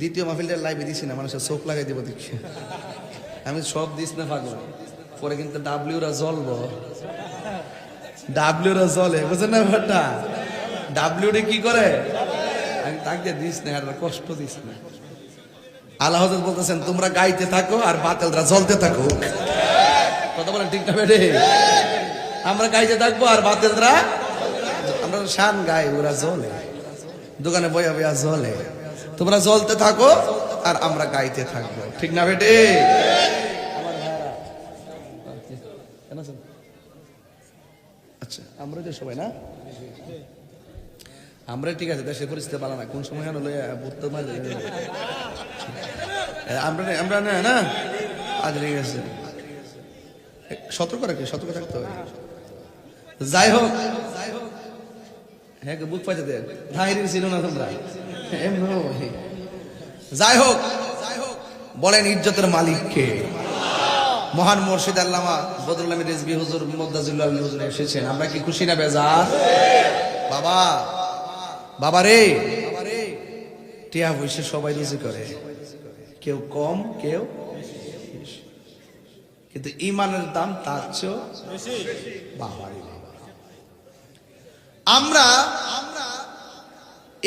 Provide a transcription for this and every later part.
দ্বিতীয় মাহফিলটা লাইভে দিছি না, মানুষের চোখ লাগাই দিব দেখি। আমি সব দিস না পাগল। পরে কিন্তু ডাব্লিউরা জ্বলব। ডাব্লিউরা জ্বলে বুঝছেন না ব্যাপারটা? ডাব্লিউডি কি করে? আমি তাকে দিস না, আর কষ্ট দিস না। আল্লাহ বলতেছেন, তোমরা গাইতে থাকো আর বাতেলরা জ্বলতে থাকো কথা বলেন ঠিক না বেটে আমরা গাইতে থাকব আর বাতেলরা, আমরা শান গাই, ওরা জ্বলে। দোকানে বইয়া বইয়া জ্বলে। তোমরা জ্বলতে থাকো আর আমরা গাইতে থাকব। ঠিক না বেটে? আচ্ছা আমরা যে সবাই না? আমরা ঠিক আছে দেশের পরিস্থিতি ভালো না কোন সময় হলো বুঝতে পারলে আমরা আমরা না না? আজ ঠিক আছে সতর্ক রাখি, সতর্ক থাকতে হবে। যাই হোক। যাই হোক হ্যাঁ বুক পাইতে দেন ধাইরির ছিল না তোমরা। যাই হোক বলেন ইজ্জতের মালিককে মহান মুর্শিদ আল্লামা বদরুল আমির রেজবি হুজুর মুদাজিল্লাহ হুজুর এসেছেন। আমরা কি খুশি না বেজার? বাবা বাবা রে, টিয়া বসে সবাই রুজি করে। কেউ কম, কেউ কিন্তু ইমানের দাম তার চেয়েও বাবা। আমরা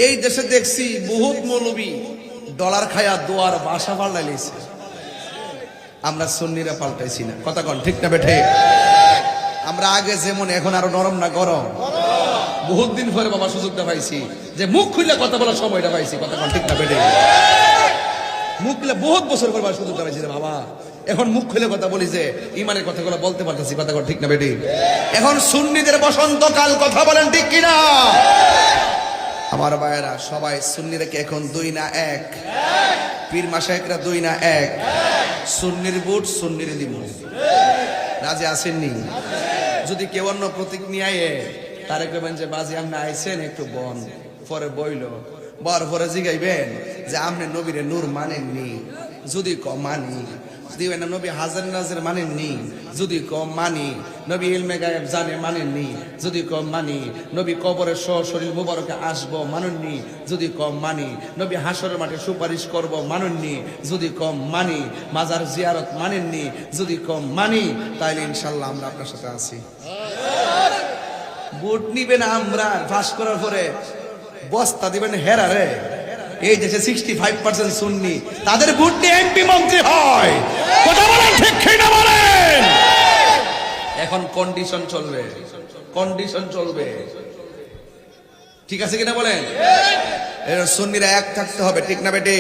এই দেশে দেখছি বহুত মৌলবী ডলার খায়া দোয়ার বাসা পাল্টাইছে আমরা সুন্নিরা পাল্টাইছি না। কথা কন, ঠিক না বেঠে? আমরা আগে যেমন, এখন আরও নরম না গরম? বহুত দিন পরে বাবা সুযোগটা পাইছি। যে মুখ খুললে কথা বলার সময়টা পাইছি। কথা কন, ঠিক না বেঠে? মুখ খুলে বহুত বছর পর সুযোগটা পাইছি বাবা। এখন মুখ খুলে কথা বলি যে, ইমানের কথাগুলো বলতে পারতেছি। কথা ঠিক না বেঠে? এখন সুন্নিদের বসন্তকাল, কথা বলেন ঠিক কিনা? আমার ভাইয়েরা, সবাই সুন্নিরা কি এখন দুই না এক? পীর মাসায়করা দুই না এক? সুন্নির বুট, সুন্নির দিব রাজি আসেননি যদি কেউ অন্য প্রতীক নিয়ে তারে কবেন যে, বাজি, আপনি আইছেন একটু বন, পরে বইল। বর পরে জিগাইবেন যে, আপনি নবীরে নূর মানেননি। যদি ক মানি, যদি নবী হাজার নাজের মানেননি, যদি ক মানি, নবী ইলমে গায়েব জানে মানেননি, যদি ক মানি, নবী কবরের সহ শরীর মুবারকে আসব মানেননি, যদি কম মানি, নবী হাসরের মাঠে সুপারিশ করব মানেননি, যদি কম মানি, মাজার জিয়ারত মানেননি, যদি কম মানি, তাইলে ইনশাল্লাহ আমরা আপনার সাথে আছি। বুট নিবেন আমরা, ফাঁস করার পরে বস্তা দিবেন হেরারে। এই দেশে সিক্সটি ফাইভ পার্সেন্ট শুননি তাদের ভোট এমপি মন্ত্রী হয়। এখন কন্ডিশন চলবে। কন্ডিশন চলবে। ঠিক আছে কিনা বলেন? সুন্নিরা এক থাকতে হবে, ঠিক না বেটে?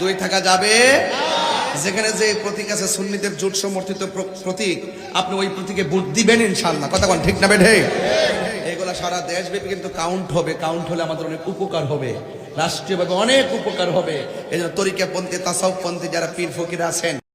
দুই থাকা যাবে। যেখানে যে প্রতীক আছে, সুন্নিদের জোট সমর্থিত প্রতীক, আপনি ওই প্রতীকে ভোট দিবেন ইনশাল্লাহ কথা বলেন ঠিক না বেটে? এগুলা সারা দেশব্যাপী কিন্তু কাউন্ট হবে। কাউন্ট হলে আমাদের অনেক উপকার হবে। রাষ্ট্রীয়ভাবে অনেক উপকার হবে। এই জন্য তরিকাপন্থী তাসাউপন্থী যারা পীর ফকির আছেন